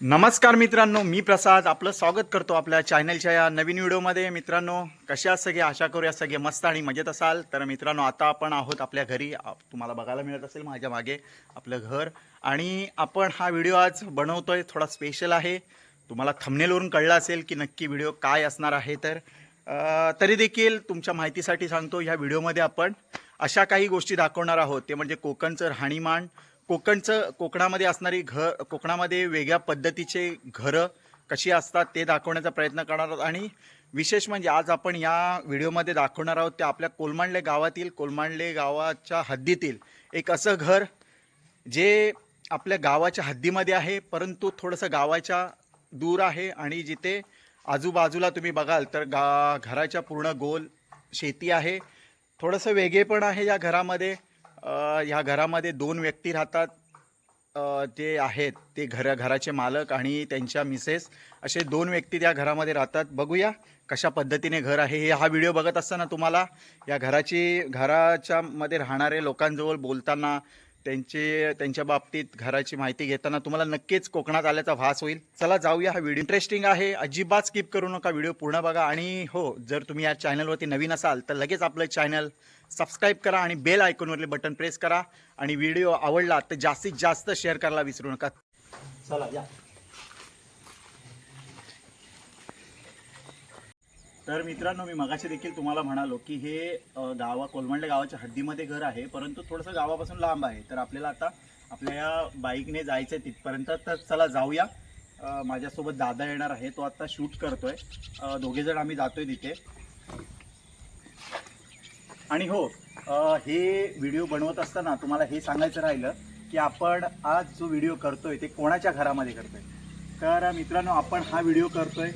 नमस्कार मित्रांनो मी प्रसाद आपलं स्वागत करतो आपल्या चॅनलच्या या नवीन व्हिडिओमध्ये. मित्रांनो कशा सगळे? आशा करूया सगळे मस्त आणि मजेत असाल. तर मित्रांनो आता आपण आहोत आपल्या घरी. तुम्हाला बघायला मिळत असेल माझ्या मागे आपलं घर. आणि आपण हा व्हिडिओ आज बनवतोय थोडा स्पेशल आहे. तुम्हाला थंबनेलवरून कळलं असेल की नक्की व्हिडिओ काय असणार आहे तर तरी देखील तुमच्या माहितीसाठी सांगतो ह्या व्हिडिओमध्ये आपण. अशा काही गोष्टी दाखवणार आहोत. ते म्हणजे कोकणचं राहणीमान कोकणचं कोकणामध्ये असणारी घर कोकणामध्ये वेगळ्या पद्धतीचे घरं कशी असतात ते दाखवण्याचा प्रयत्न करणार आहोत. आणि विशेष म्हणजे आज आपण या व्हिडिओमध्ये दाखवणार आहोत ते आपल्या कोलमांडले गावातील कोलमांडले गावाच्या हद्दीतील एक असं घर जे आपल्या गावाच्या हद्दीमध्ये आहे परंतु थोडंसं गावाच्या दूर आहे आणि जिथे आजूबाजूला तुम्ही बघाल तर गा घराच्या पूर्ण गोल शेती आहे. थोडंसं वेगळे पण आहे या घरामध्ये. ह्या घरामध्ये दोन व्यक्ती राहतात. ते आहेत. ते घर घराचे मालक आणि त्यांच्या मिसेस. असे दोन व्यक्ती त्या घरामध्ये राहतात. बघूया कशा पद्धतीने घर आहे. हे हा व्हिडिओ बघत असताना तुम्हाला या घराची घराच्या मध्ये राहणारे लोकांजवळ बोलताना त्यांचे त्यांच्या बाबतीत घराची माहिती घेताना तुम्हाला नक्कीच कोकणात आल्याचा भास होईल. चला जाऊया. हा व्हिडिओ इंटरेस्टिंग आहे. अजिबात स्किप करू नका. व्हिडिओ पूर्ण बघा. आणि हो जर तुम्ही या चॅनलवरती नवीन असाल तर लगेच आपलं चॅनल सबस्क्राईब करा आणि बेल आयकॉनवरले बटन प्रेस करा. आणि व्हिडिओ आवडला तर जास्तीत जास्त शेअर करायला विसरू नका. चला या. तर मित्रांनो मी मगाशी देखील तुम्हाला म्हणालो की हे गावा कोलमंडले गावाच्या हद्दीमध्ये घर आहे परंतु थोडंसं गावापासून लांब आहे. तर आपल्याला आता आपल्या या बाईकने जायचं आहे तिथपर्यंत तर चला जाऊया. माझ्यासोबत दादा येणार आहे तो आता शूट करतोय. दोघेजण आम्ही जातोय तिथे. आणि हो हे व्हिडिओ बनवत असताना तुम्हाला हे सांगायचं राहिलं की आपण आज जो व्हिडिओ करतोय ते कोणाच्या घरामध्ये करतोय? तर मित्रांनो आपण हा व्हिडिओ करतोय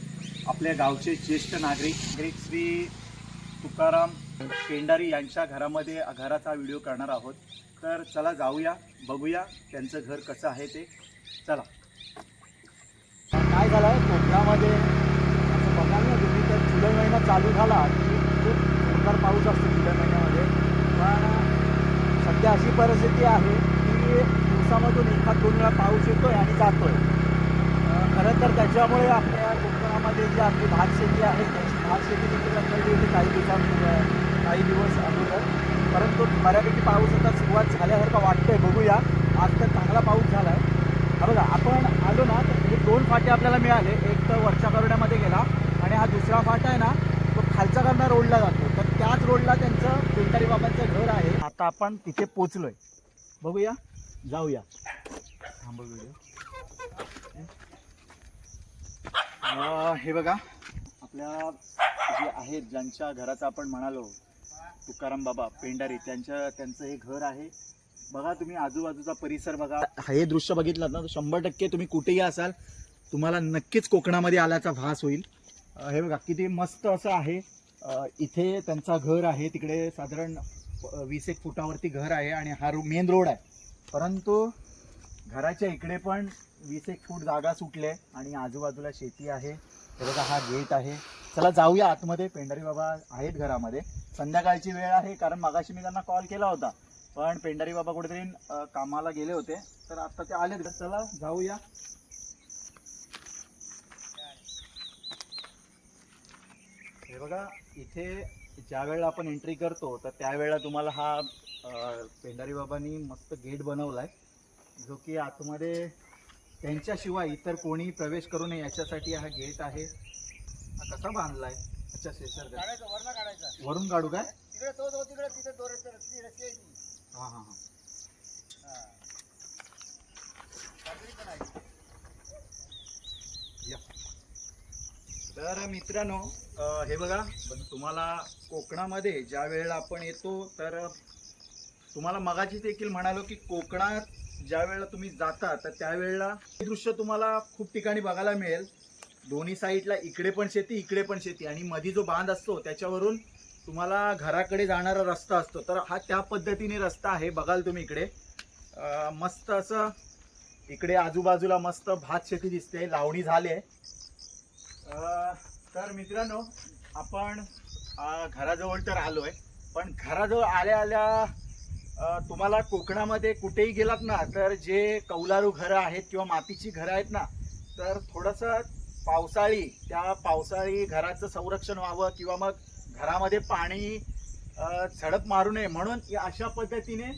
आपल्या गावचे ज्येष्ठ नागरिक नागरिक श्री तुकाराम पेंडारी यांच्या घरामध्ये घराचा व्हिडिओ करणार आहोत. तर चला जाऊया बघूया त्यांचं घर कसं आहे ते. चला. काय झालं आहे कोकणामध्ये असं बघाल ना तुम्ही तर जुलै महिना चालू झाला. की पाऊस असतो जुलै महिन्यामध्ये. पण सध्या अशी परिस्थिती आहे की दिवसामधून एखाद दोन वेळा पाऊस येतो आहे आणि जातो आहे खरं तर त्याच्यामुळे आपल्या कोकणामध्ये जी आपली भात शेती आहे त्याची भात शेती देखील रखडली होती काही दिवसांपूर्वी काही दिवस अगोदर. परंतु बऱ्यापैकी पाऊस आता सुरुवात झाल्यासारखं वाटतंय बघूया. आज तर चांगला पाऊस झाला आहे बघा आपण आलो ना तर हे दोन फाटे आपल्याला मिळाले एक तर वरच्या करोड्यामध्ये गेला आणि हा दुसरा फाटा आहे ना तो खालचा करणा रोडला जातो तर त्याच रोडला त्यांचं पेंटारी बाबांचं घर आहे आता आपण तिथे पोचलोय. बघूया जाऊया. थांब हे बघा आपल्या जे आहेत ज्यांच्या घराचं आपण म्हणालो तुकाराम बाबा पेंडारी त्यांच्या त्यांचं हे घर आहे. बघा तुम्ही आजूबाजूचा परिसर बघा. हे दृश्य बघितलं ना तर शंभर टक्के तुम्ही कुठेही असाल तुम्हाला नक्कीच कोकणामध्ये आल्याचा भास होईल. हे बघा किती मस्त असं आहे. इथे त्यांचा घर आहे तिकडे साधारण वीस एक फुटावरती घर आहे आणि हा रो मेन रोड आहे. परंतु घराच्या इकडे पण वीस एक फूट जागा सुटले आणि आजूबाजूला शेती आहे. हे बघा हा गेट आहे. चला जाऊया आतमध्ये. पेंढारी बाबा आहेत घरामध्ये. संध्याकाळची वेळ आहे कारण मागाशी मी त्यांना कॉल केला होता. पण पेंढारी बाबा कुठेतरी कामाला गेले होते. तर आता ते आले चला जाऊया. हे बघा इथे ज्या वेळेला आपण एंट्री करतो तर त्यावेळेला तुम्हाला हा पेंढारी बाबांनी मस्त गेट बनवलाय जो की आतमध्ये त्यांच्याशिवाय इतर कोणी प्रवेश करू नये याच्यासाठी हा गेट आहे. हा कसा बांधलाय? अच्छा शेषर काढायचं वरनं काढू काय? आहे. हा हा हा हा. कात्री पण आहे. या. तर मित्रांनो हे बघा पण तुम्हाला कोकणामध्ये ज्या वेळेला आपण येतो तर तुम्हाला मगाची देखील म्हणालो की कोकणात ज्या वेळेला तुम्ही जाता तर त्यावेळेला हे दृश्य तुम्हाला खूप ठिकाणी बघायला मिळेल. दोन्ही साईडला इकडे पण शेती इकडे पण शेती. आणि मध्ये जो बांध असतो त्याच्यावरून तुम्हाला घराकडे जाणारा रस्ता असतो. तर हा त्या पद्धतीने रस्ता आहे बघाल तुम्ही इकडे. मस्त असं इकडे आजूबाजूला मस्त भात शेती दिसते लावणी झाली आहे. तर मित्रांनो आपण घराजवळ तर आलोय पण घराजवळ आल्या आल्या तुम्हाला कोकणामध्ये कुठेही गेलात ना तर जे कौलारू घरं आहेत किंवा मातीची घरं आहेत ना तर थोडंसं पावसाळी त्या पावसाळी घराचं संरक्षण व्हावं किंवा मग घरामध्ये पाणी झडप मारू नये. म्हणून अशा पद्धतीने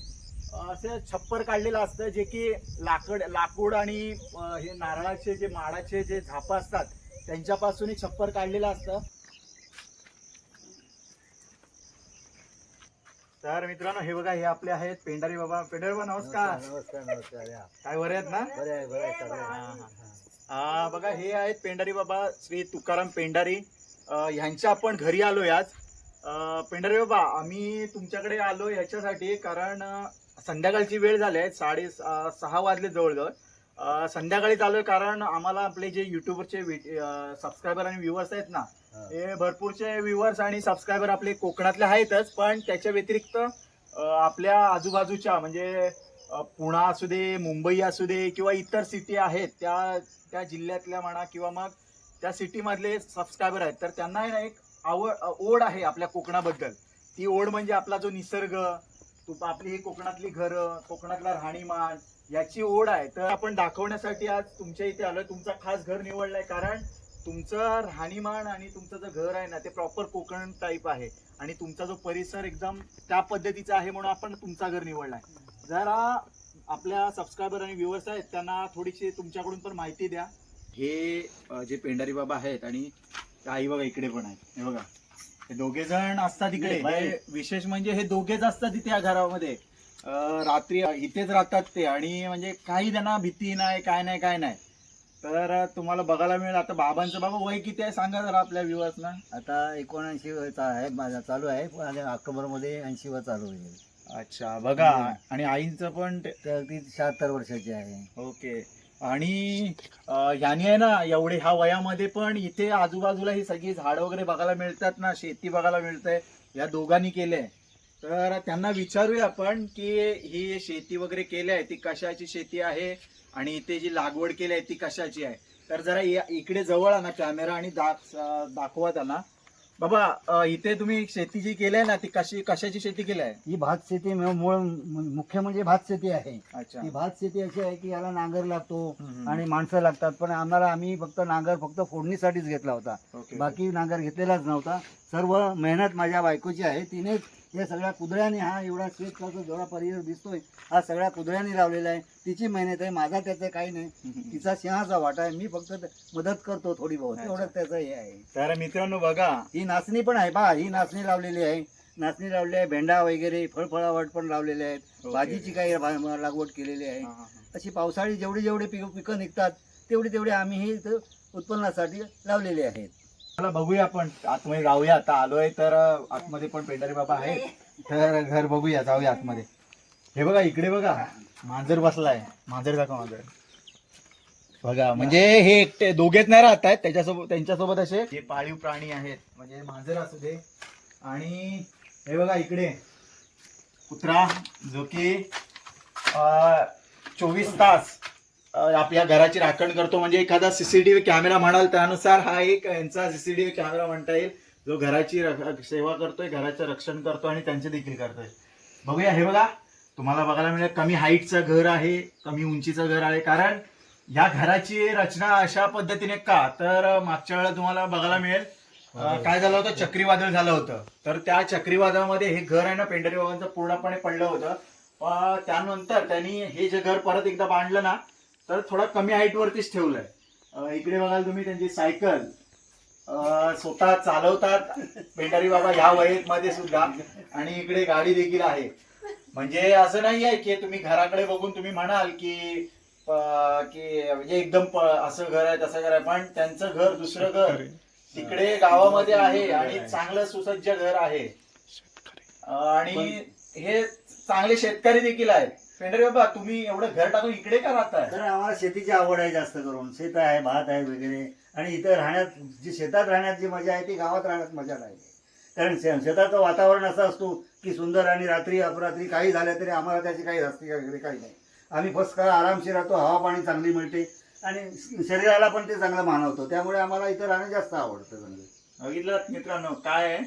असं छप्पर काढलेलं असतं जे की लाकड लाकूड आणि हे नारळाचे जे माडाचे जे झापं असतात त्यांच्यापासून हे छप्पर काढलेलं असतं. तर मित्रांनो हे बघा हे आपले आहेत पेंढारी बाबा. पेंढारी बाबा नमस्कार. नमस्कार नमस्कार या. काय बरे आहेत ना? बरे आहे बरे आहे सगळे. हा, हा. आ, बघा हे आहेत पेंढारी बाबा श्री तुकाराम पेंढारी. अ, ह्यांच्या आपण घरी आलोय आज. अ, पेंढारी बाबा आम्ही तुमच्याकडे आलो ह्याच्यासाठी कारण अ, संध्याकाळची वेळ झाली आहे साडे अ, सहा वाजले जवळजवळ. अ, संध्याकाळीच आलोय कारण आम्हाला आपले जे युट्यूबवरचे सबस्क्रायबर आणि व्ह्युअर्स आहेत ना हा. भरपूरचे व्ह्युअर्स आणि सबस्क्रायबर आपले कोकणातले आहेतच पण त्याच्या व्यतिरिक्त आपल्या आजूबाजूच्या म्हणजे पुणा असू दे मुंबई असू दे किंवा इतर सिटी आहेत त्या त्या जिल्ह्यातल्या म्हणा किंवा मग त्या सिटीमधले सबस्क्रायबर आहेत तर त्यांना आहे ना एक आवड ओढ आहे आपल्या कोकणाबद्दल ती ओढ म्हणजे आपला जो निसर्ग तू आपली ही कोकणातली घरं कोकणातला राहणीमान याची ओढ आहे. तर आपण दाखवण्यासाठी आज तुमच्या इथे आलोय तुमचा खास घर निवडलाय कारण तुमचं राहणीमान आणि तुमचं जे घर आहे ना ते प्रॉपर कोकण टाईप आहे. आणि तुमचा जो परिसर एकदम त्या पद्धतीचा आहे म्हणून आपण तुमचा घर निवडलाय. जरा आपल्या सबस्क्रायबर आणि व्ह्युअर्स आहेत त्यांना थोडीशी तुमच्याकडून पण माहिती द्या. हे जे पेंढारी बाबा आहेत आणि आई बघा इकडे पण आहेत. हे बघा. हे दोघे जण असतात इकडे. विशेष म्हणजे हे दोघेच असतात इथे या घरामध्ये. रात्री इथेच राहतात ते आणि म्हणजे काही त्यांना भीती नाही काय नाही काय नाही. तर तुम्हाला बघायला मिळेल आता बाबांचं बाबा वय किती आहे सांगा जरा आपल्या व्ह्युअर्सना आता एकोणऐंशी आहे माझा चालू आहे पण आता ऑक्टोबरमध्ये ऐंशी वर चालू होईल. अच्छा बघा. आणि आईंचं पण ते- तर ती शहात्तर वर्षाची आहे. ओके. आणि याने आहे ना एवढे ह्या वयामध्ये पण इथे आजूबाजूला ही सगळी झाडं वगैरे बघायला मिळतात ना शेती बघायला मिळतंय. या दोघांनी केलंय. तर त्यांना विचारूया आपण की ही शेती वगैरे केली आहे ती कशाची शेती आहे आणि इथे जी लागवड केली आहे ती कशाची आहे? तर जरा इकडे जवळ आणा कॅमेरा आणि दाखवा त्यांना. बाबा इथे तुम्ही शेती जी केली आहे ना ती कशी कशाची शेती केली आहे? ही भात शेती मूळ मुख्य म्हणजे भात शेती आहे. अच्छा. ही भात शेती अशी आहे की याला नांगर लागतो. आणि माणसं लागतात. पण आम्हाला आम्ही फक्त नांगर फक्त फोडणीसाठीच घेतला होता. बाकी नांगर घेतलेलाच नव्हता. सर्व मेहनत माझ्या बायकोची आहे. तिने या सगळ्या कुदळ्याने हा एवढा शेतकऱ्याचा जेवढा परिसर दिसतोय. हा सगळ्या कुदळ्याने लावलेला आहे. तिची मेहनत आहे माझा त्याचं काही नाही. तिचा सिंहाचा वाटा आहे. मी फक्त मदत करतो थोडी बहुत. एवढंच त्याचं हे आहे. तर मित्रांनो बघा. ही नाचणी पण आहे पहा. ही नाचणी लावलेली आहे. नाचणी लावलेली आहे. भेंडा वगैरे फळफळावट पण लावलेले आहेत. भाजीची काही लागवड केलेली आहे. अशी पावसाळी जेवढी जेवढी पिकं पिकं निघतात तेवढी तेवढी आम्ही ही इथं उत्पन्नासाठी लावलेली आहेत. चला बघूया आपण. आतमध्ये जाऊया. आता आलोय तर आतमध्ये पण पेंढारी बाबा आहेत. तर घर बघूया जाऊया आतमध्ये. हे बघा इकडे बघा. मांजर बसलाय. मांजर दाखव मांजर. बघा म्हणजे हे एकटे दोघेच नाही राहत आहेत. त्याच्यासोबत त्यांच्यासोबत असे जे पाळीव प्राणी आहेत. म्हणजे मांजर असू दे. आणि हे बघा इकडे. कुत्रा जो की चोवीस तास आपल्या घराची राखण करतो. म्हणजे एखादा सीसीटीव्ही कॅमेरा म्हणाल त्यानुसार हा एक यांचा सीसीटीव्ही कॅमेरा म्हणता येईल. जो घराची सेवा करतोय घराचं रक्षण करतो आणि त्यांचे देखील करतोय. बघूया हे बघा. तुम्हाला बघायला मिळेल कमी हाईटचं घर आहे कमी उंचीचं घर आहे. कारण या घराची रचना अशा पद्धतीने का? तर मागच्या वेळेला तुम्हाला बघायला मिळेल. काय झालं होतं? चक्रीवादळ झालं होतं. तर त्या चक्रीवादळामध्ये हे घर आहे ना पेंढरी बाबांचं पूर्णपणे पडलं होतं. त्यानंतर त्यांनी हे जे घर परत एकदा बांधलं ना तर थोडा कमी हाईट वरतीच ठेवलंय. इकडे बघाल तुम्ही त्यांची सायकल स्वतः चालवतात पेंढारी बाबा ह्या वयेमध्ये सुद्धा. आणि इकडे गाडी देखील आहे. म्हणजे असं नाही आहे की तुम्ही घराकडे बघून तुम्ही म्हणाल की की म्हणजे एकदम असं घर आहे तसं घर आहे. पण त्यांचं घर दुसरं घर. तिकडे गावामध्ये आहे आणि चांगलं सुसज्ज घर आहे. आणि हे चांगले शेतकरी देखील आहेत. पेंढारी बाबा तुम्ही एवढं घर टाकून इकडे का राहताय? तर आम्हाला शेतीची आवड आहे जास्त करून. शेत आहे भात आहे वगैरे. आणि इथं राहण्यात जी शेतात राहण्यात जी मजा आहे ती गावात राहण्यात मजा नाही. कारण शे- शेताचं वातावरण असं असतो की सुंदर आणि रात्री अपरात्री काही झालं तरी आम्हाला त्याची काही हस्ती वगैरे काही नाही. आम्ही फक्त आरामशीर राहतो हवा पाणी चांगली मिळते. आणि शरीराला पण ते चांगलं मानवतो. त्यामुळे आम्हाला इथं राहणं जास्त आवडतं चांगलं बघितलं मित्रांनो काय आहे?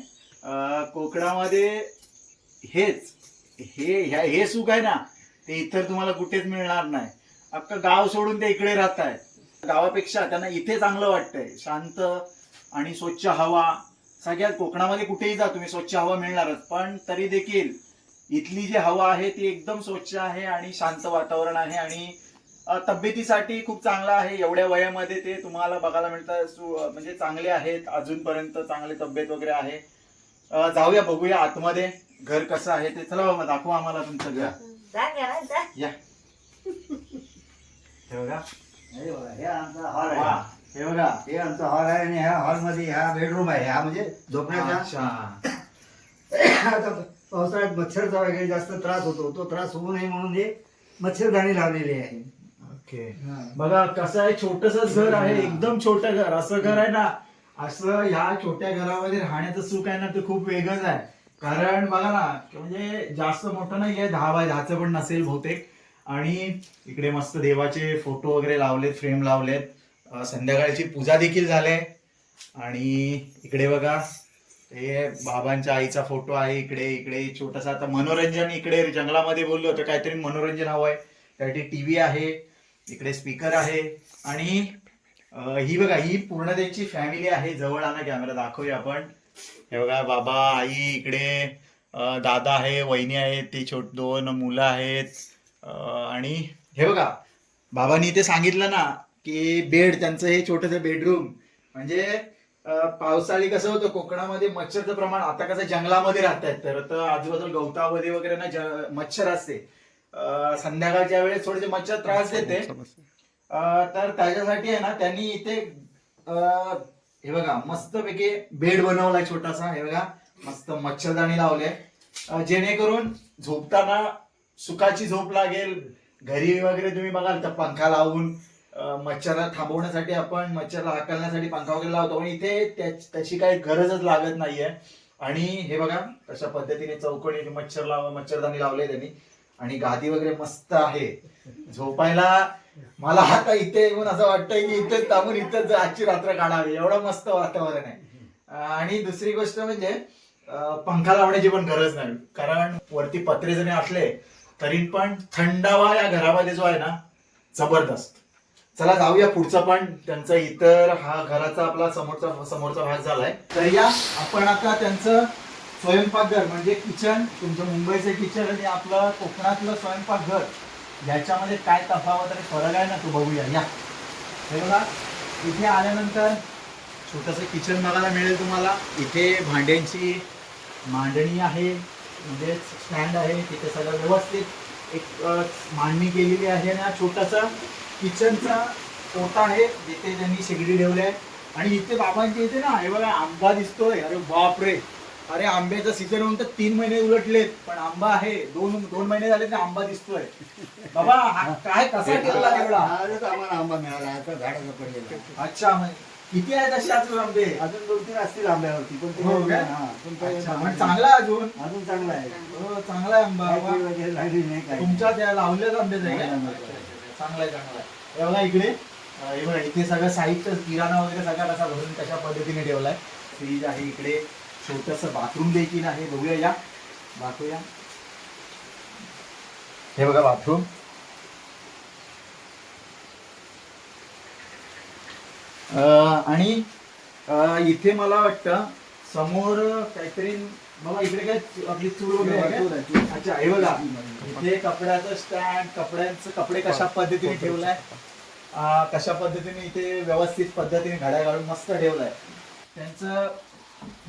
अं, कोकणामध्ये हेच हे ह्या- हे सुख आहे ना. ते इतर तुम्हाला कुठेच मिळणार नाही. अख्खं गाव सोडून ते इकडे राहत आहेत गावापेक्षा त्यांना इथे चांगलं वाटतंय. शांत आणि स्वच्छ हवा. सगळ्यात कोकणामध्ये कुठेही जा तुम्ही स्वच्छ हवा मिळणारच. पण तरी देखील इथली जी हवा आहे ती एकदम स्वच्छ आहे आणि शांत वातावरण आहे आणि तब्येतीसाठी खूप चांगलं आहे. एवढ्या वयामध्ये ते तुम्हाला बघायला मिळतं. सु- म्हणजे चांगले आहेत. अजूनपर्यंत चांगले तब्येत वगैरे आहे. जाऊया बघूया आतमध्ये. घर कसं आहे ते. चला बाबा दाखवा आम्हाला तुमचं घर. जा घरात जा. या. हे बघा. हे बघा, हे आमचा हॉल वा, आहे हे बघा. हे आमचा हॉल आहे आणि ह्या हॉलमध्ये हा बेडरूम आहे. हा म्हणजे झोपण्याचा. अच्छा. आता पावसाळ्यात मच्छरचा वगैरे जास्त त्रास होतो. तो त्रास होऊ नये म्हणून हे मच्छरदाणी लावलेली आहे. ओके. बघा कसं आहे छोटस घर आहे. एकदम छोटं घर. असं घर आहे ना असं ह्या छोट्या घरामध्ये राहण्याचं सुख आहे ना ते खूप वेगळंच आहे. कारण बघा ना म्हणजे जास्त मोठं नाही आहे दहा बाय दहाचं पण नसेल बहुतेक. आणि इकडे मस्त देवाचे फोटो वगैरे लावलेत फ्रेम लावलेत. संध्याकाळची पूजा देखील झाले आणि इकडे बघा हे बाबांच्या आईचा फोटो आहे इकडे इकडे छोटासा आता मनोरंजन इकडे जंगलामध्ये बोललो तर काहीतरी मनोरंजन हवं आहे त्यासाठी टीव्ही आहे इकडे स्पीकर आहे. आणि ही बघा ही पूर्ण त्यांची फॅमिली आहे. जवळ आणा कॅमेरा दाखवूया आपण. हे बघा बाबा आई इकडे दादा आहे वहिनी आहेत ती छोट दोन मुलं आहेत आणि हे बघा बाबांनी ते सांगितलं ना की बेड त्यांचं हे छोटंसं बेडरूम म्हणजे पावसाळी कसं होतं कोकणामध्ये मच्छरचं प्रमाण आता कसं जंगलामध्ये राहतात तर तर आजूबाजूला गवतामध्ये वगैरे ना मच्छर असते. संध्याकाळच्या वेळेस थोडेसे मच्छर त्रास देते. तर त्याच्यासाठी आहे ना त्यांनी इथे हे बघा मस्तपैकी बेड बनवलाय छोटासा. हे बघा मस्त मच्छरदाणी लावले जेणेकरून झोपताना सुखाची झोप लागेल. घरी वगैरे तुम्ही बघाल तर पंखा लावून मच्छरला थांबवण्यासाठी आपण मच्छरला हाकलण्यासाठी पंखा वगैरे लावतो. पण इथे त्या- त्याची काही गरजच लागत नाहीये. आणि हे बघा तशा पद्धतीने चौकणी मच्छर लाव मच्छरदाणी लावले त्यांनी. आणि गादी वगैरे मस्त आहे. झोपायला मला आता इथे येऊन असं वाटतंय की इथेच थांबून इथेच आजची रात्र काढावी. एवढं मस्त वातावरण आहे. आणि दुसरी गोष्ट म्हणजे पंखा लावण्याची पण गरज नाही. कारण वरती पत्रे जरी असले तरी पण थंडावा या घरामध्ये जो आहे ना जबरदस्त. चला जाऊया पुढचा पण. त्यांचा इतर हा घराचा आपला समोरचा समोरचा भाग झालाय. तर या आपण आता त्यांचं स्वयंपाकघर म्हणजे किचन तुमचं मुंबईचं किचन आणि आपलं कोकणातलं स्वयंपाकघर याच्यामध्ये काय तफावत आणि फरक आहे ना तो बघूया. या. हे बघा इथे आल्यानंतर छोटंसं किचन बघायला मिळेल तुम्हाला. इथे भांड्यांची मांडणी आहे म्हणजे स्टँड आहे. तिथे सगळं व्यवस्थित एक मांडणी केलेली आहे आणि हा छोटासा किचनचा ओटा आहे जिथे त्यांनी शेगडी ठेवली आहे. आणि इथे बाबांच्या इथे ना हे बघा आंबा दिसतोय. अरे बापरे! अरे आंब्याचा सीझन होऊन तर तीन महिने उलटलेत पण आंबा आहे. दोन दोन महिने झाले तर आंबा दिसतोय. बाबा हा काय कसा केला एवढा आजच आम्हाला आंबा मिळाला. आता झाडाचा पडलेला. अच्छा म्हणजे किती आहेत असे अजून आंबे? अजून दोन तीन असतील आंब्यावरती पण ते हो काय? हा, पण ते- अच्छा, म्हणजे चांगला आहे अजून? अजून चांगला आहे. हो, चांगला आहे आंबा. वगैरे लागली नाही काय तुमच्या त्या लावल्याच आंब्याचं आहे काय? चांगलं आहे चांगलं आहे. हे बघा इकडे अं, हे बघा इथे सगळं साहित्य किराणा वगैरे सगळा कसा भरून कशा पद्धतीने ठेवलाय. फ्रीज आहे इकडे. छोटस बाथरूम देखील आहे. बघूया या. दाखवूया. हे बघा बाथरूम आणि इथे मला वाटतं समोर काहीतरी बाबा इकडे काय आपली चूल वगैरे आहे. अच्छा हे बघा. इथे कपड्याचं स्टँड कपड्यांचं कपडे कशा पद्धतीने ठेवलाय? कशा पद्धतीने इथे व्यवस्थित पद्धतीने घड्या घालून मस्त ठेवलाय. त्यांचं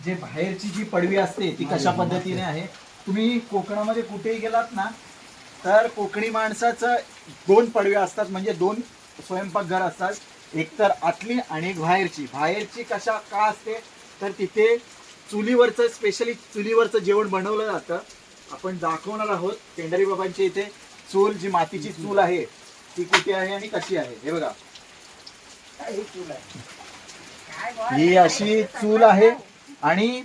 जे बाहेरची जी पडवी असते ती कशा पद्धतीने आहे? तुम्ही कोकणामध्ये कुठेही गेलात ना तर कोकणी माणसाचं दोन पडव्या असतात म्हणजे दोन स्वयंपाकघर असतात. एक तर आतली आणि एक बाहेरची. बाहेरची कशा का असते? तर तिथे चुलीवरचं स्पेशली चुलीवरचं जेवण बनवलं जातं. आपण दाखवणार आहोत पेंढारी बाबांच्या इथे चूल जी मातीची चूल आहे ती कुठे आहे आणि कशी आहे? हे बघा. हे ही अशी चूल आहे आणि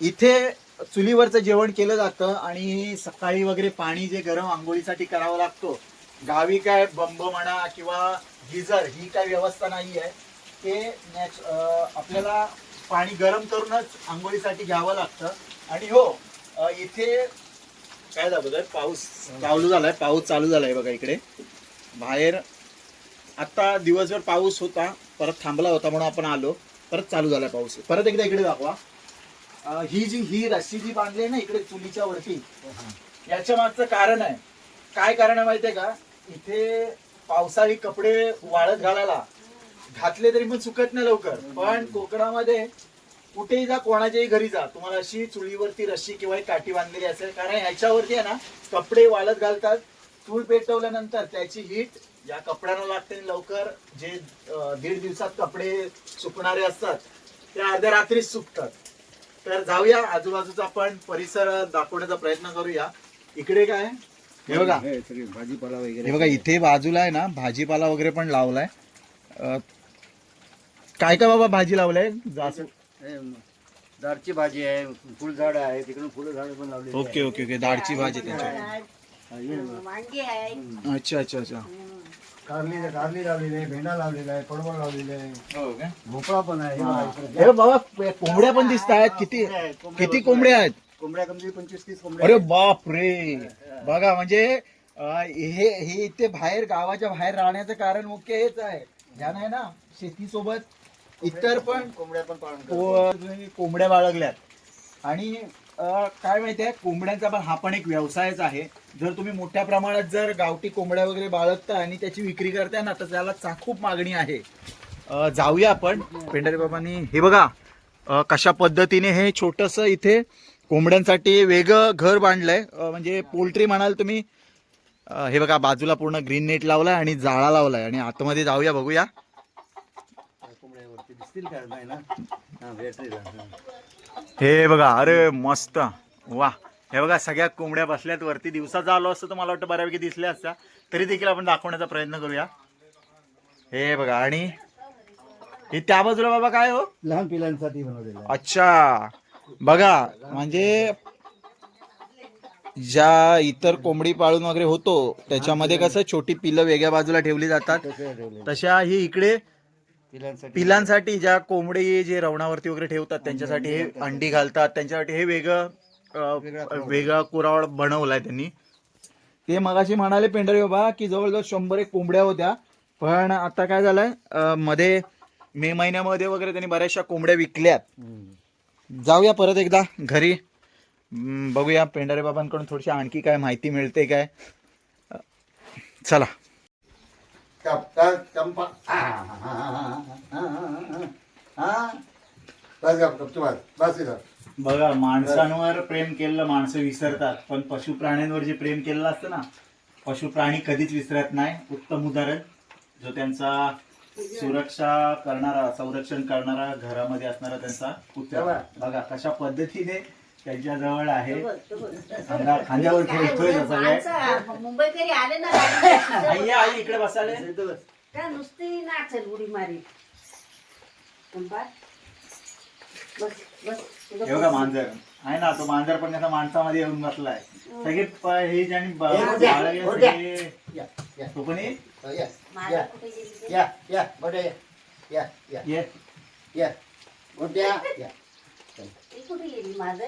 इथे चुलीवरचं जेवण केलं जातं आणि सकाळी वगैरे पाणी जे गरम आंघोळीसाठी करावं लागतो. गावी काय बंब म्हणा किंवा गिझर ही काय व्यवस्था नाही आहे. ते नॅच आपल्याला पाणी गरम करूनच आंघोळीसाठी घ्यावं लागतं. आणि हो इथे काय झालं पाऊस चालू झालाय पाऊस चालू झालाय बघा इकडे. बाहेर आत्ता दिवसभर पाऊस होता परत थांबला होता म्हणून आपण आलो. परत चालू झाला पाऊस. परत एकदा इकडे दाखवा. ही जी ही रस्सी जी बांधली आहे ना इकडे चुलीच्या वरती याच्या मागचं कारण आहे. काय कारण आहे माहितीये का? इथे पावसाळी कपडे वाळत घालायला. घातले तरी पण सुकत नाही लवकर. पण कोकणामध्ये कुठेही जा कोणाच्याही घरी जा तुम्हाला अशी चुलीवरती रस्सी किंवा एक काठी बांधलेली असेल. कारण ह्याच्यावरती आहे ना कपडे वाळत घालतात. चूल पेटवल्यानंतर त्याची हीट या कपड्यांना लागते लवकर जे दीड दिवसात कपडे सुकणारे असतात ते अर्ध्या रात्रीच सुकतात. तर जाऊया आजूबाजूचा आपण परिसर दाखवण्याचा प्रयत्न करूया. इकडे काय? हे बघा. भाजीपाला वगैरे. हे बघा इथे बाजूला आहे ना भाजीपाला वगैरे पण लावलाय. अं, काय काय बाबा भाजी लावलाय? जास हे, दारची भाजी आहे फुलझाड आहे तिकडून फुलं झाड पण लावलेली ओके ओके ओके. दाळची भाजी त्यांच्या. वांगी आहे अच्छा अच्छा अच्छा. कारली कारली लावलेली आहे भेंडा लावलेला आहे पडवळ लावलेलं आहे. हो का? भोपळा पण आहे हे. बाबा कोंबड्या पण दिसत आहेत. किती किती कोंबड्या आहेत? कोंबड्या कमी पंचवीस तीस कोंबड्या अरे. बाप रे. बघा म्हणजे अं, हे हे इथे बाहेर गावाच्या बाहेर राहण्याचं कारण मुख्य हेच आहे. ज्यानं आहे ना? शेतीसोबत इतर पण कोंबड्या पण पाळून कोंबड्या बाळगल्यात. आणि काय माहिती आहे कोंबड्यांचा पण हा पण एक व्यवसायच आहे. जर तुम्ही मोठ्या प्रमाणात जर गावठी कोंबड्या वगैरे बाळगता आणि त्याची विक्री करताय ना तर त्याला चा- खूप मागणी आहे. जाऊया आपण. पेंढारे बाबांनी हे बघा कशा पद्धतीने हे छोटस इथे कोंबड्यांसाठी वेगळं घर बांधलंय. अं, म्हणजे पोल्ट्री म्हणाल तुम्ही हे बघा बाजूला पूर्ण ग्रीन नेट लावलाय आणि जाळा लावलाय. आणि आतमध्ये जाऊया बघूया. कोंबड्यावरती दिसतील का? नाही ना? हा भेटतील. हा. बघा अरे मस्त. वा. हे बघा सगळ्या कोंबड्या बसल्यात वरती दिवसाचा आलो असतं तर मला वाटतं बऱ्यापैकी दिसल्या असत्या. तरी देखील आपण दाखवण्याचा प्रयत्न करूया. हे बघा आणि हे त्या बाजूला बाबा काय हो? लहान पिलांसाठी बनवलेलं अच्छा. बघा म्हणजे ज्या इतर कोंबडी पाळून वगैरे होतो त्याच्यामध्ये कसं छोटी पिलं वेगळ्या बाजूला ठेवली जातात. तशा ही इकडे पिलांसाठी पिलांसाठी ज्या कोंबडी जे रवणावरती वगैरे ठेवतात त्यांच्यासाठी हे अंडी घालतात. त्यांच्यासाठी हे वेगळं अं, वेगळा कुरावड बनवलाय त्यांनी. ते मगाशी म्हणाले पेंढरे बाबा की जवळजवळ शंभर एक कोंबड्या होत्या. पण आता काय झालंय अं, मध्ये मे महिन्यामध्ये वगैरे त्यांनी बऱ्याचशा कोंबड्या विकल्यात. हम्म. जाऊया परत एकदा घरी. हम्म, बघूया पेंढारे बाबांकडून थोडीशी आणखी काय माहिती मिळते काय. अं, चला. कप- कप- चंपा आ, हा, हा, हा, हा, हा, हा. बस गप, गपचूप बस. बस इथं. बघा माणसांवर प्रेम केलेलं माणसं विसरतात पण पशु प्राण्यांवर जे प्रेम केलेलं असतं ना पशु प्राणी कधीच विसरत नाही उत्तम उदाहरण जो त्यांचा सुरक्षा करणारा संरक्षण करणारा घरामध्ये असणारा त्यांचा कुत्रा बघा कशा पद्धतीने त्यांच्या जवळ आहे खांद्यावर ठेवतोय जसं काय मुंबईकरी आले ना. आई इकडे बसाले इथं बस. त्या नुसती नाचेल उडी मारी बस बस हे बघा मांजर आहे ना तो मांजर पण त्याचा माणसामध्ये येऊन बसलाय सगळे प- हे ज्याने ब- हे उद्या. सगळे- या, या, तो पण ये. या, माझा या, कुठे गेली ते? या, या, मोठ्या या. या, या, ये या. मोठ्या, या. ती कुठे गेली माझं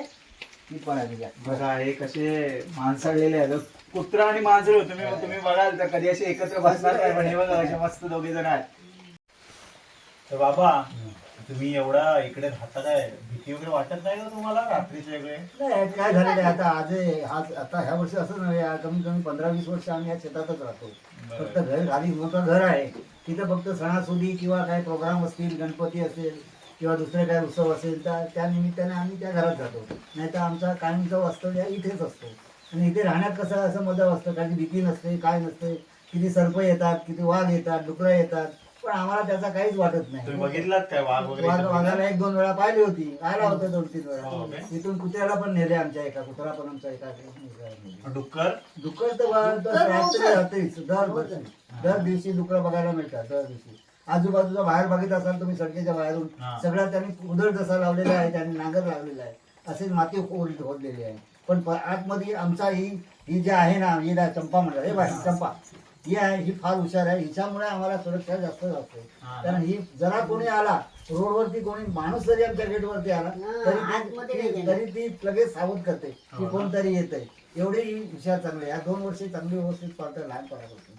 ती पण आली, या. बघा हे कसे माणसाळलेले आहेत. कुत्रा आणि मांजर तुम्ही तुम्ही बघाल तर कधी असे एकत्र बसणार नाही पण हे बघा असे मस्त दोघे जण आहेत. तर बाबा तुम्ही एवढा इकडे राहता काय भीती वगैरे वाटत नाही का तुम्हाला? रात्रीचे वेगळे नाही, काय झालेलं आहे आता? आज आज आता ह्या वर्षी असं नव्हे या कमीत कमी पंधरा वीस वर्ष आम्ही या शेतातच राहतो. फक्त घर खाली मोठं घर आहे. तिथं फक्त सणासुदी किंवा काय प्रोग्राम असतील गणपती असेल किंवा दुसरे काय उत्सव असेल तर त्या निमित्ताने आम्ही त्या घरात जातो. नाही तर आमचा कायमचा वास्तव्य इथेच असतो. आणि इथे राहण्यात कसं असं मजा असतं काही भीती नसते काय नसते. किती सर्प येतात किती वाघ येतात डुकरं येतात. पण आम्हाला त्याचा काहीच वाटत तुम्ही नाही बघितलात काय वाघ वगैरे वाघ इथं वाघाला एक दोन वेळा पाहिली होती. आला होता दोन तीन हो वेळा काय? तिथून कुत्र्याला पण नेले आमच्या एका कुत्रा पण आमचा एका. डुक्कर? डुक्कर तर. रात्रीच दर दर दिवशी डुकर बघायला मिळतात दर दिवशी. आजूबाजूचा बाहेर बघित असाल तुम्ही सडकेच्या बाहेरून. सगळ्या त्यांनी उदळ जसा लावलेला आहे त्यांनी नांगर लावलेला आहे असे माती खोद खोदलेली आहे पण आतमध्ये आमचा ही ही जी आहे ना ही ना चंपा म्हणतात हे चंपा ही आहे ही फार हुशार आहे हिच्यामुळे आम्हाला सुरक्षा जास्त असते हा. कारण ही जरा कोणी आला रोडवरती कोणी माणूस जरी आमच्या गेटवरती आला हा, तरी. तरी ती लगेच सावध करते की हो. कोणतरी येत आहे एवढी ही हुशार चांगली आहे. या दोन वर्षी चांगली व्यवस्थित लहानपणापासून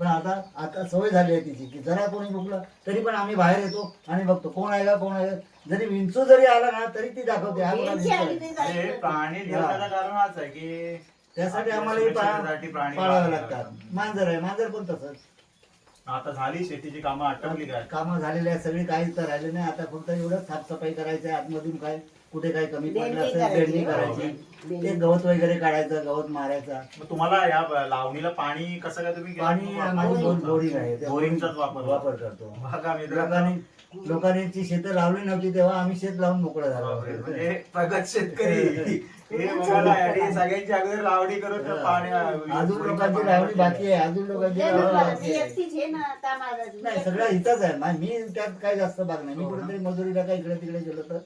पण आता आता सवय झाली आहे तिची की जरा कोणी भुकलं तरी पण आम्ही बाहेर येतो आणि बघतो कोण आहे का कोण आहे का. जरी विंचू जरी आला ना तरी ती दाखवते. हा बघा विंचू आहे. हे. प्राणी ठेवण्याचं कारण हाच आहे की त्यासाठी आम्हाला हे प्राणी पाळावे पाळावे लागतात. मांजर आहे मांजर पण तसंच आता झाली शेतीची कामं आटवली काय? कामं झालेली आहेत सगळी काहीच तर राहिले नाही. आता फक्त एवढं साफसफाई करायची आहे आतमधून काय? कुठे काय कमी पडलं असेल करायची. देणगी करायची. ते गवत वगैरे काढायचं गवत मारायचा. मग तुम्हाला या लावणीला पाणी कसं काय तुम्ही पाणी दोन बोरिंग आहे. त्या बोरिंगचाच वापर वापर करतो. बघा मित्रांनो लोकांनी शेतं लावली नव्हती तेव्हा आम्ही शेत लावून मोकळं झालो म्हणजे प्रगत शेतकरी. हे सगळ्यांची अगोदर लावणी करून अजून लोकांची लावणी बाकी आहे. अजून लोकांची नाही सगळं इथंच आहे. मा- मी त्यात काय जास्त भाग नाही. मी हो. कुठेतरी मजुरीला काय इकडे तिकडे गेलो तर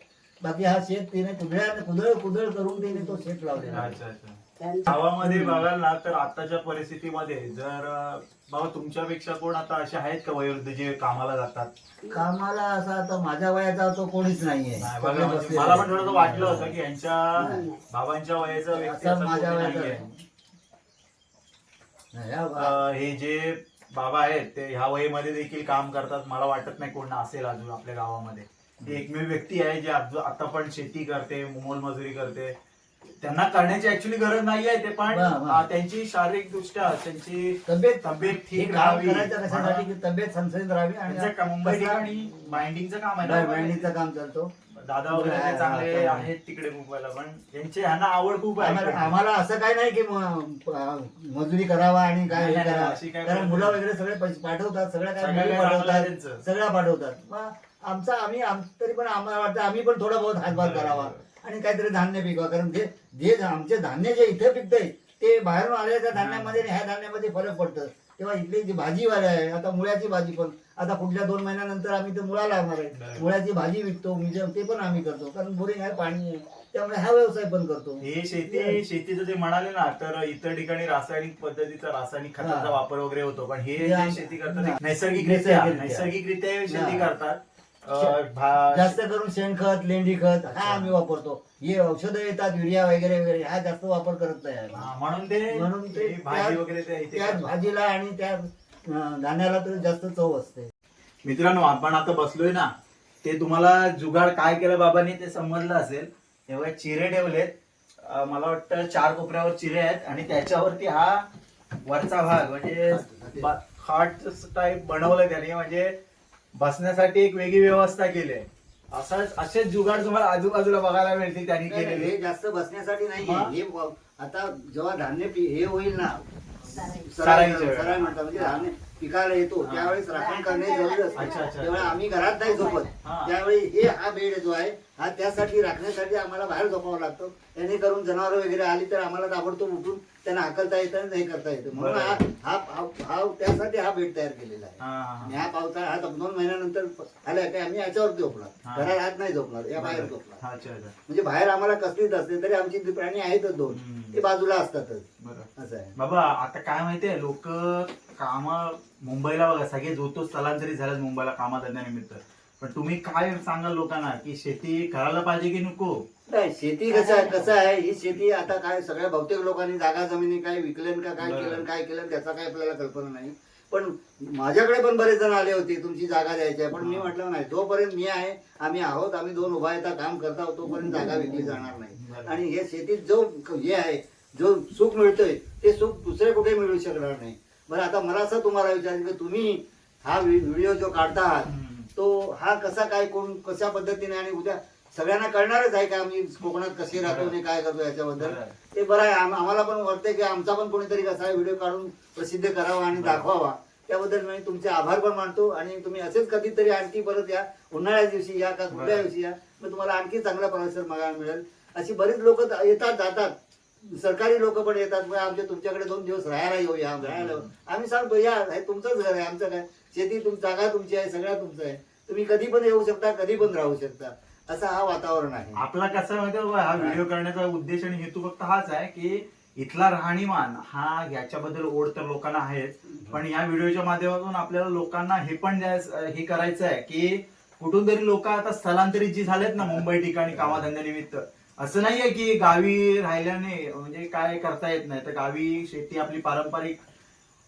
बाकी हा शेत तिने कुदळ कुदळ कुदळ करून तिने तो शेत लावलेला आहे. अच्छा अच्छा त्यांचं- गावामध्ये बघाल ना तर आताच्या परिस्थितीमध्ये जर अं, बाबा तुमच्यापेक्षा कोण आता असे आहेत का वयोवृद्ध जे कामाला जातात कामाला असा आता माझ्या वयाचा तो कोणीच नाहीये नाही, बघा, म्हणजे मला पण आहेत. थोडं वाटलं होतं की यांच्या. बाबांच्या वयाचा व्यक्ती असा माझ्या कोणी वयाचा नाहीये. नाही, हा बा- अं, हे जे बाबा आहेत ते ह्या वयमध्ये देखील काम करतात मला वाटत नाही कोण असेल अजून आपल्या गावामध्ये एकमेव व्यक्ती आहे जे आता पण शेती करते मोलमजुरी करते त्यांना करण्याची ऍक्च्युली गरज नाही आहे ते पण त्यांची शारीरिक दृष्ट्या त्यांची तब्येत तब्येत ठीक राहावी. तब्येत संसळीत राहावी आणि मुंबई ठिकाणी बाइंडिंगचं काम आहे बायणीचं काम चालतो दादा वगैरे चांगले. आहेत तिकडे मुंबईला पण त्यांचे ह्यांना आवड खूप आहे. आम्हाला असं काय नाही की मजुरी करावा आणि काय करावं. मुलं. वगैरे सगळे पाठवतात सगळ्या काय त्यांचं. सगळ्या पाठवतात. आमचा आम्ही आम- तरी पण आम्हाला वाटतं आम्ही पण थोडा बहुत हातभार. करावा आणि काहीतरी धान्य पिकवा कारण जे जे आमचे धान्य जे इथे पिकतंय ते बाहेरून आलेल्या धान्यामध्ये आणि ह्या धान्यामध्ये फरक पडतं तेव्हा इथली जी भाजीवाले आहे आता मुळ्याची भाजी पण आता पुढल्या दोन महिन्यानंतर आम्ही ते मुळा लावणार आहे. मुळ्याची भाजी विकतो म्युझियम ते पण आम्ही करतो कारण बोरिंग आहे पाणी आहे त्यामुळे हा व्यवसाय पण करतो हे शेती शेतीचं जे म्हणाले ना तर इतर ठिकाणी रासायनिक पद्धतीचा रासायनिक खताचा. वापर वगैरे होतो पण हे शेती करतात नैसर्गिकरित्या नैसर्गिकरित्या. शेती. करतात अं, भा- जास्त करून शेणखत लेंडी खत. हा आम्ही वापरतो हे औषधं येतात युरिया वगैरे वगैरे हा जास्त वापर करत नाही आम्ही. हा, म्हणून ते म्हणून ते हे भाजी त्या- वगैरे इथे त्या करतात. भाजीला आणि त्या अं, धान्याला तर जास्त चव असते मित्रांनो आपण आता बसलोय ना ते तुम्हाला जुगाड काय केलं बाबांनी ते समजलं असेल तेव्हा चिरे ठेवलेत अं, मला वाटतं चार कोपऱ्यावर चिरे आहेत आणि त्याच्यावरती हा वरचा भाग म्हणजे बा- खाट टाईप बनवलंय त्याने म्हणजे बसण्यासाठी एक वेगळी व्यवस्था केली आहे असंच असेच जुगाड तुम्हाला आजूबाजूला बघायला मिळतील त्यांनी केलेले हे जास्त बसण्यासाठी नाही हा. हे व- आता जेव्हा धान्य पि- हे होईल ना चालेल. सराई सराईच्या वेळेला. सराई म्हणतात म्हणजे धान्य पिकायला येतो. त्यावेळेस राखण करणे जरुरी अच्छा, असते अच्छा. त्यामुळे आम्ही घरात नाही झोपत हा. त्यावेळी हे हा बेड जो आहे हा त्यासाठी राखण्यासाठी आम्हाला बाहेर झोपावं लागतं त्याने करून जनावर वगैरे आली तर आम्हाला ताबडतोब उठून त्यांना हाकलता येतं आणि हे करता येतं. म्हणून हा हा हा- हा त्यासाठी हा बेड तयार केलेला आहे. हा, आणि पावसाळा हा दोन महिन्यानंतर आल्या काय आम्ही याच्यावर. झोपणार. घरात आत नाही झोपणार या बाहेर झोपणार. म्हणजे बाहेर आम्हाला कसलीच असते तरी आमची जी प्राणी आहेतच दोन हम्म. ते बाजूला असतातच. असं आहे. बाबा आता काय माहितीये लोक काम मुंबईला बघा सगळे जो तो स्थलांतरित झाल्यात मुंबईला कामाधंद्यानिमित्त पण तुम्ही काय सांगाल लोकांना की शेती करायला पाहिजे की नको नाही शेती कसं आहे कसं आहे ही शेती आता काय सगळ्या बहुतेक लोकांनी जागा जमिनी काय विकल्यान का काय बरोबर. केलं काय केलं त्याचा काय आपल्याला कल्पना नाही पण माझ्याकडे पण बरेच जण आले होते तुमची जागा द्यायची आहे पण मी. म्हटलं नाही जोपर्यंत मी आहे आम्ही आहोत आम्ही दोन उभा येता काम करता तोपर्यंत जागा विकली जाणार नाही बरोबर. आणि हे शेतीत जो हे आहे जो सुख मिळतोय ते सुख दुसरे कुठे मिळू शकणार नाही बरं आता मला असं तुम्हाला विचारायचं की तुम्ही हा व्हिडिओ जो काढता आहात हम्म. तो हा कसा काय कोण कशा पद्धतीने आणि उद्या सगळ्यांना कळणारच आहे का आम्ही कोकणात कसे राहतो आणि काय करतो याच्याबद्दल. ते बरं आहे. आम- आम्हाला पण वाटतंय की आमचा पण कोणीतरी कसा व्हिडिओ काढून प्रसिद्ध करावा आणि दाखवावा. त्याबद्दल मी तुमचे आभार पण मानतो आणि तुम्ही असेच कधीतरी आणखी परत या. उन्हाळ्याच्या दिवशी या का कुठल्या. दिवशी या. मग तुम्हाला आणखी चांगला परिसर बघायला मिळेल. अशी बरीच लोक येतात जातात. सरकारी लोक पण येतात मग आमच्या तुमच्याकडे दोन दिवस राहायला येऊया राहायला. आम्ही सांगतो या हे तुमचंच घर आहे आमचं काय? शेती तुम जागा तुमची आहे सगळ्या तुमचं आहे. तुम्ही कधी पण येऊ शकता कधी पण राहू शकता. असं हा वातावरण आहे. आपला कसं माहिती हा व्हिडिओ करण्याचा उद्देश आणि हेतू फक्त हाच आहे की इथला राहणीमान हा याच्याबद्दल ओढ तर लोकांना आहेच पण या व्हिडिओच्या माध्यमातून आपल्याला लोकांना हे पण हे करायचं आहे की कुठून तरी लोक आता स्थलांतरित जी झालेत ना मुंबई ठिकाणी कामाधंद्यानिमित्त असं नाहीये की गावी राहिल्याने म्हणजे काय करता येत नाही. तर गावी शेती आपली पारंपरिक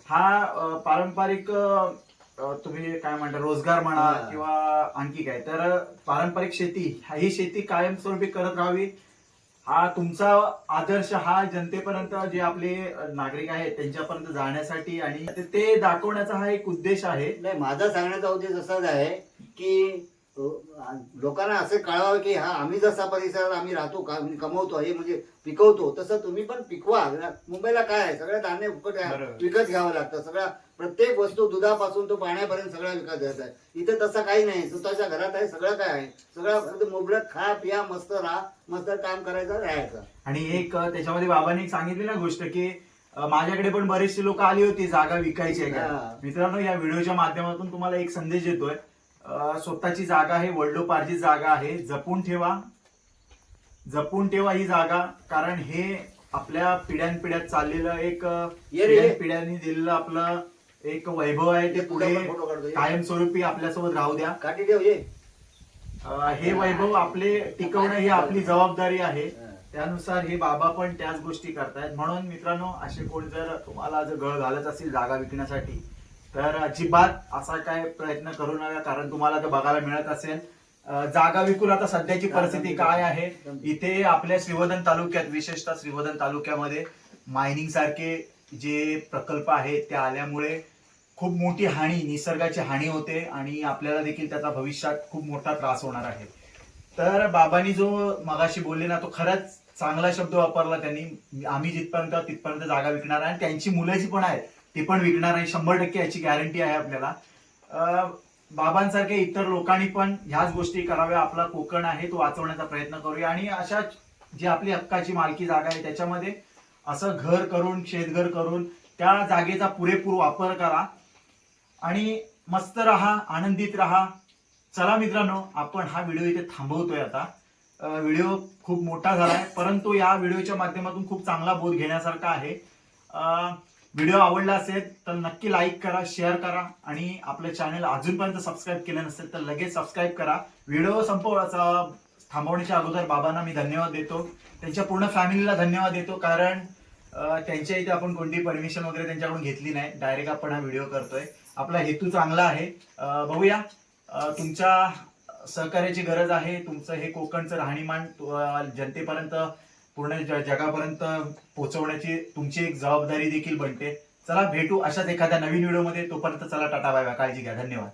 हा अ, पारंपरिक अ, तुम्ही काय म्हणता रोजगार म्हणा हा. किंवा आणखी काय. तर पारंपरिक शेती हा- ही शेती कायमस्वरूपी करत राहावी. हा तुमचा आदर्श हा जनतेपर्यंत जे आपले नागरिक आहेत त्यांच्यापर्यंत जाण्यासाठी आणि ते- ते दाखवण्याचा हा एक उद्देश आहे. नाही माझा सांगण्याचा उद्देश असाच आहे की लोकांना असं कळावं की हा आम्ही जसा परिसरात आम्ही राहतो का कमवतो हे म्हणजे पिकवतो तसं तुम्ही पण पिकवा. मुंबईला काय आहे? सगळं धान्य फुकट बरोबर. विकत घ्यावं लागतं. सगळ्या प्रत्येक वस्तू दुधापासून तो पाण्यापर्यंत सगळं विकत घ्यायचं आहे. इथे तसं काही नाही. स्वतःच्या घरात आहे सगळं काय आहे. सगळं मुबलक खा पिया मस्त राहा. मस्त काम करायचं राहायचं. आणि एक त्याच्यामध्ये बाबांनी एक सांगितली ना गोष्ट की माझ्याकडे पण बरेचसे लोक आली होती जागा विकायची आहे. मित्रांनो या व्हिडिओच्या माध्यमातून तुम्हाला एक संदेश देतोय. अ, स्वतःची जागा आहे वडिलोपार्जित जागा आहे जपून ठेवा जपून ठेवा ही जागा कारण हे आपल्या पिढ्यानपिढ्यात चाललेलं एक. पिढ्यानपिढ्यांनी दिलेलं आपलं एक वैभव आहे ते पुढे. कायमस्वरूपी आपल्यासोबत राहू द्या हे वैभव आपले टिकवणं ही आपली जबाबदारी आहे हा. त्यानुसार हे बाबा पण त्याच गोष्टी करतायत म्हणून मित्रांनो असे कोण जर तुम्हाला जर गळ घालत असेल जागा विकण्यासाठी तर अजिबात असा काय प्रयत्न करू नका कारण तुम्हाला ते बघायला मिळत असेल. जागा विकून आता सध्याची परिस्थिती काय आहे? इथे आपल्या श्रीवर्धन तालुक्यात विशेषतः श्रीवर्धन तालुक्यामध्ये मायनिंग सारखे जे प्रकल्प आहेत ते आल्यामुळे खूप मोठी हानी निसर्गाची हानी होते आणि आपल्याला देखील त्याचा भविष्यात खूप मोठा त्रास होणार आहे. तर बाबांनी जो मगाशी बोलले ना तो खरंच चांगला शब्द वापरला त्यांनी. आम्ही जिथपर्यंत तिथपर्यंत जागा विकणार आहे आणि त्यांची मुलं जी पण आहेत. ती पण विकणार आहे. शंभर टक्के याची गॅरंटी आहे आपल्याला. बाबांसारख्या बाबांसारखे इतर लोकांनी पण ह्याच गोष्टी कराव्या. आपला कोकण आहे तो वाचवण्याचा प्रयत्न करूया. आणि अशा जी आपली हक्काची मालकी जागा आहे त्याच्यामध्ये असं घर करून शेतघर करून त्या जागेचा पुरेपूर वापर करा. आणि मस्त राहा आनंदित राहा. चला मित्रांनो आपण हा व्हिडिओ इथे थांबवतोय आता. व्हिडिओ खूप मोठा झाला आहे परंतु या व्हिडिओच्या माध्यमातून खूप चांगला बोध घेण्यासारखा आहे. अं, व्हिडिओ आवडला असेल तर नक्की लाईक करा शेअर करा आणि आपलं चॅनल अजूनपर्यंत सबस्क्राईब केलं नसेल तर लगेच सबस्क्राईब करा. व्हिडिओ संपवण्याचा थांबवण्याच्या अगोदर बाबांना मी धन्यवाद देतो. त्यांच्या पूर्ण फॅमिलीला धन्यवाद देतो कारण त्यांच्या इथे आपण कोणती परमिशन वगैरे त्यांच्याकडून घेतली नाही. डायरेक्ट आपण हा व्हिडिओ करतोय. आपला हेतू चांगला आहे. बघूया. तुमच्या सहकार्याची गरज आहे. तुमचं हे कोकणचं राहणीमान जनतेपर्यंत पूर्ण ज- जगापर्यंत पोहोचवण्याची तुमची एक जबाबदारी देखील बनते. चला भेटू अशाच एखाद्या नवीन व्हिडिओमध्ये. तोपर्यंत चला टाटा बाय. काळजी घ्या. धन्यवाद.